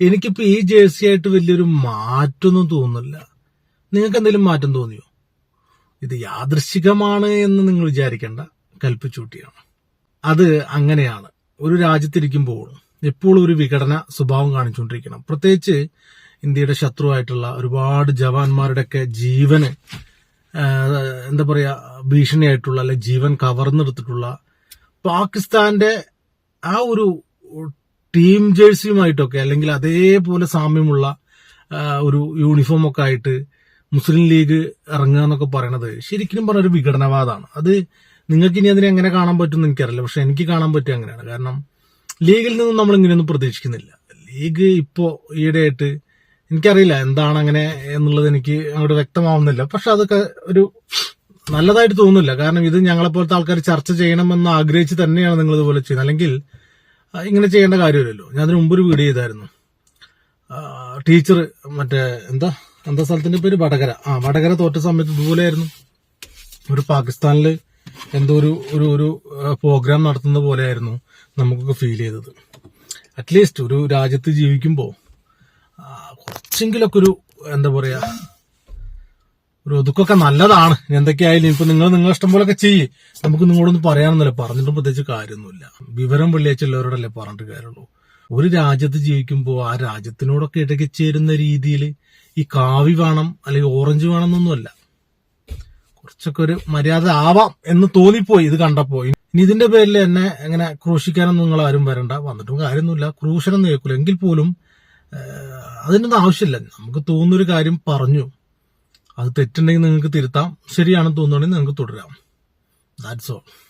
എനിക്കിപ്പോ ഈ ജേഴ്സി ആയിട്ട് വലിയൊരു മാറ്റമൊന്നും തോന്നുന്നില്ല. നിങ്ങൾക്ക് എന്തെങ്കിലും മാറ്റം തോന്നിയോ? ഇത് യാദൃശികമാണ് എന്ന് നിങ്ങൾ വിചാരിക്കേണ്ട. കൽപ്പിച്ചൂട്ടിയാണ്. അത് അങ്ങനെയാണ്. ഒരു രാജ്യത്തിരിക്കുമ്പോൾ എപ്പോഴും ഒരു വിഘടന സ്വഭാവം കാണിച്ചുകൊണ്ടിരിക്കണം. പ്രത്യേകിച്ച് ഇന്ത്യയുടെ ശത്രുവായിട്ടുള്ള ഒരുപാട് ജവാന്മാരുടെയൊക്കെ ജീവന് എന്താ പറയാ ഭീഷണിയായിട്ടുള്ള അല്ലെ ജീവൻ കവർന്നെടുത്തിട്ടുള്ള പാകിസ്ഥാന്റെ ആ ഒരു ടീം ജേഴ്സിയുമായിട്ടൊക്കെ അല്ലെങ്കിൽ അതേപോലെ സാമ്യമുള്ള ഒരു യൂണിഫോം ഒക്കെ ആയിട്ട് മുസ്ലിം ലീഗ് ഇറങ്ങുക എന്നൊക്കെ പറയണത് ശരിക്കും പറഞ്ഞ ഒരു വിഘടനവാദമാണ്. അത് നിങ്ങൾക്ക് ഇനി അതിനെ എങ്ങനെ കാണാൻ പറ്റും എനിക്കറിയില്ല. പക്ഷെ എനിക്ക് കാണാൻ പറ്റും അങ്ങനെയാണ്. കാരണം ലീഗിൽ നിന്നും നമ്മൾ ഇങ്ങനെയൊന്നും പ്രതീക്ഷിക്കുന്നില്ല. ലീഗ് ഇപ്പോ ഈയിടെയായിട്ട് എനിക്കറിയില്ല എന്താണ് അങ്ങനെ എന്നുള്ളത് എനിക്ക് അങ്ങോട്ട് വ്യക്തമാവുന്നില്ല. പക്ഷെ അതൊക്കെ ഒരു നല്ലതായിട്ട് തോന്നുന്നില്ല. കാരണം ഇത് ഞങ്ങളെപ്പോലത്തെ ആൾക്കാർ ചർച്ച ചെയ്യണമെന്ന് ആഗ്രഹിച്ച് തന്നെയാണ് നിങ്ങൾ ഇതുപോലെ ചെയ്യുന്നത്. അല്ലെങ്കിൽ ഇങ്ങനെ ചെയ്യേണ്ട കാര്യമില്ലല്ലോ. ഞാൻ അതിന് മുമ്പ് ഒരു വീഡിയോ ചെയ്തായിരുന്നു ടീച്ചർ മറ്റേ എന്താ? എന്താ സ്ഥലത്തിന്റെ പേര്? വടകര. ആ വടകര തോറ്റ സമയത്ത് ഇതുപോലെയായിരുന്നു. ഒരു പാകിസ്ഥാനിൽ എന്തോ ഒരു ഒരു ഒരു പ്രോഗ്രാം നടത്തുന്ന പോലെയായിരുന്നു നമുക്കൊക്കെ ഫീൽ ചെയ്തത്. അറ്റ്ലീസ്റ്റ് ഒരു രാജ്യത്ത് ജീവിക്കുമ്പോൾ കുറച്ചെങ്കിലൊക്കെ ഒരു എന്താ പറയാ ഒരു ഒതുക്കൊക്കെ നല്ലതാണ്. എന്തൊക്കെയായാലും ഇപ്പൊ നിങ്ങൾ നിങ്ങൾ ഇഷ്ടം പോലൊക്കെ ചെയ്യ്. നമുക്ക് നിങ്ങളോടൊന്നും പറയാനൊന്നുമില്ല. പറഞ്ഞിട്ടും പ്രത്യേകിച്ച് കാര്യമൊന്നുമില്ല. വിവരം വെള്ളിയാഴ്ച ഉള്ളവരോടല്ലേ പറഞ്ഞിട്ട് കാര്യമുള്ളൂ. ഒരു രാജ്യത്ത് ജീവിക്കുമ്പോൾ ആ രാജ്യത്തിനോടൊക്കെ ഇടയ്ക്ക് ചേരുന്ന രീതിയിൽ ഈ കാവി വേണം അല്ലെങ്കിൽ ഓറഞ്ച് വേണം എന്നൊന്നുമല്ല കുറച്ചൊക്കെ ഒരു മര്യാദ ആവാം എന്ന് തോന്നിപ്പോയി ഇത് കണ്ടപ്പോ ഇനി ഇതിന്റെ പേരിൽ എന്നെ എങ്ങനെ ക്രൂശിക്കാനൊന്നും നിങ്ങൾ ആരും വരണ്ട. വന്നിട്ടും കാര്യമൊന്നുമില്ല. ക്രൂശനൊന്നും കേൾക്കില്ല എങ്കിൽ പോലും അതിനൊന്നും ആവശ്യമില്ല. നമുക്ക് തോന്നുന്നൊരു കാര്യം പറഞ്ഞു. അത് തെറ്റുണ്ടെങ്കിൽ നിങ്ങൾക്ക് തിരുത്താം. ശരിയാണെന്ന് തോന്നുകയാണെങ്കിൽ നിങ്ങൾക്ക് തുടരാം. That's all